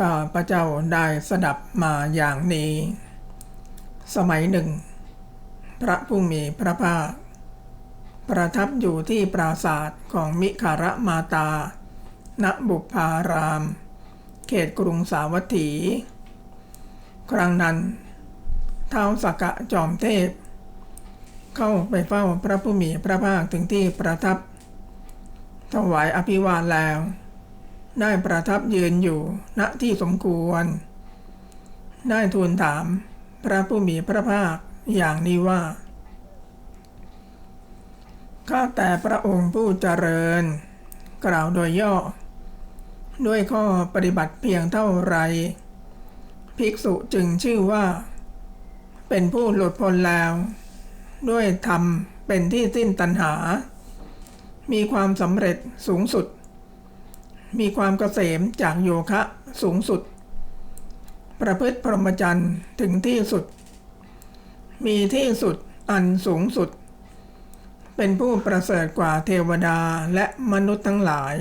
ข้าพระเจ้าได้สดับมาอย่างนี้ สมัยหนึ่ง พระผู้มีพระภาค ประทับอยู่ที่ปราศาสตร์ของมิคารมาตา ณ บุพาราม เขตกรุงสาวัตถี ครั้งนั้น เท้าวสกกะจอมเทพ เข้าไปเฝ้าพระผู้มีพระภาคถึงที่ประทับ ถวายอภิวาทแล้ว ได้ประทับยืนอยู่ณที่สมควร ได้ทูลถาม พระผู้มีพระภาคอย่างนี้ว่าข้าแต่พระองค์ผู้เจริญ กล่าวโดยย่อ ด้วยข้อปฏิบัติเพียงเท่าไร ภิกษุจึงชื่อว่า เป็นผู้หลุดพ้นแล้ว ด้วยธรรมเป็นที่สิ้นตัณหา มีความสำเร็จสูงสุด มีความเกษมจากโยคะสูงสุด ประพฤติพรหมจรรย์ถึงที่สุด มีที่สุดอันสูงสุด เป็นผู้ประเสริฐกว่าเทวดาและมนุษย์ทั้งหลาย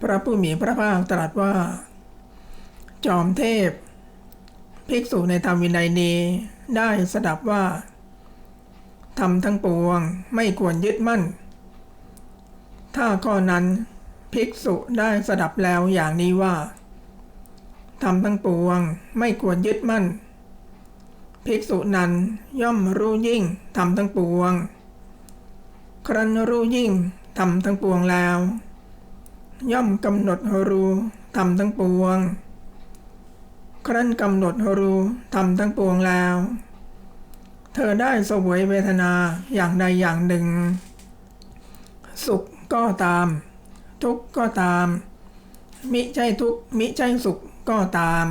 พระผู้มีพระภาคตรัสว่า จอมเทพ ภิกษุในธรรมวินัยนี้ได้สดับว่าทำทั้งปวงไม่ควรยึดมั่น ถ้าข้อนั้นภิกษุได้สดับแล้วอย่างนี้ว่าทำทั้งปวงไม่ควรยึดมั่น ภิกษุนั้นย่อมรู้ยิ่งทำทั้งปวง ครั้นรู้ยิ่งทำทั้งปวงแล้ว ย่อมกำหนดรู้ทำทั้งปวง ครั้นกำหนดรู้ทำทั้งปวงแล้ว เธอได้สวยเวทนาอย่างใดอย่างหนึ่ง สุข ก็ตาม ทุกก็ตาม มิใช่ทุกมิใช่สุขก็ตาม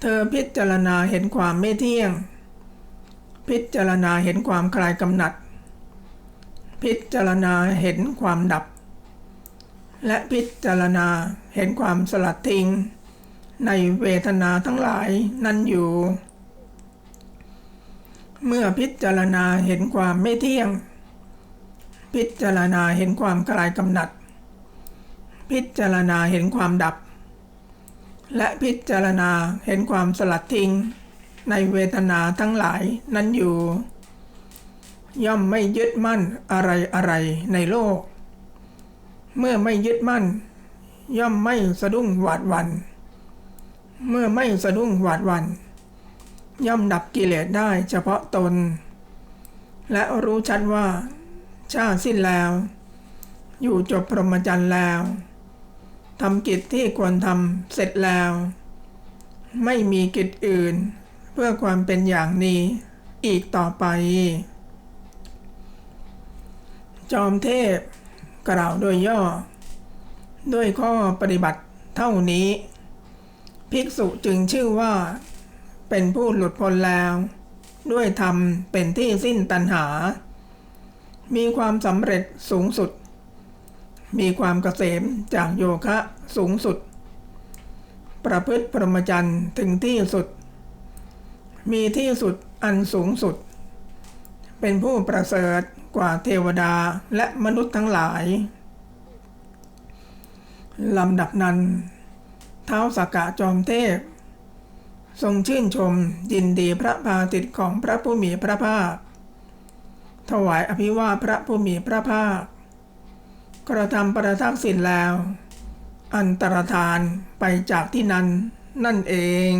เธอพิจารณาเห็นความไม่เที่ยง พิจารณาเห็นความคลายกำหนัด พิจารณาเห็นความดับ และพิจารณาเห็นความสลัดทิ้งในเวทนาทั้งหลายนั้นอยู่ เมื่อพิจารณาเห็นความไม่เที่ยง พิจารณาเห็นความคลายกำหนัด พิจารณาเห็นความดับ และพิจารณาเห็นความสลัดทิ้ง ในเวทนาทั้งหลายนั้นอยู่ ย่อมไม่ยึดมั่นอะไรอะไรในโลก เมื่อไม่ยึดมั่น ย่อมไม่สะดุ้งหวาดวัน เมื่อไม่สะดุ้งหวาดวัน ย่อมดับกิเลสได้เฉพาะตน และรู้ชัดว่า ชาติสิ้นแล้ว อยู่จบพรหมจรรย์แล้วทำกิจที่ควรทำเสร็จแล้ว ไม่มีกิจอื่น เพื่อความเป็นอย่างนี้อีกต่อไป จอมเทพกล่าวโดยย่อ ด้วยข้อปฏิบัติเท่านี้ ภิกษุจึงชื่อว่า เป็นผู้หลุดพ้นแล้ว ด้วยธรรมเป็นที่สิ้นตัณหา มีความสำเร็จสูงสุด มีความเกษมจากโยคะสูงสุด ประพฤติพรหมจรรย์ถึงที่สุด มีที่สุดอันสูงสุด เป็นผู้ประเสริฐกว่าเทวดาและมนุษย์ทั้งหลายลำดับนั้น เท้าสากะจอมเทพ ทรงชื่นชมยินดีพระพาติตของพระผู้มีพระภาค ถวายอภิวาพระผู้มีพระภาค กระทำประทักษิณแล้ว อันตรธานไปจากที่นั้นนั่นเอง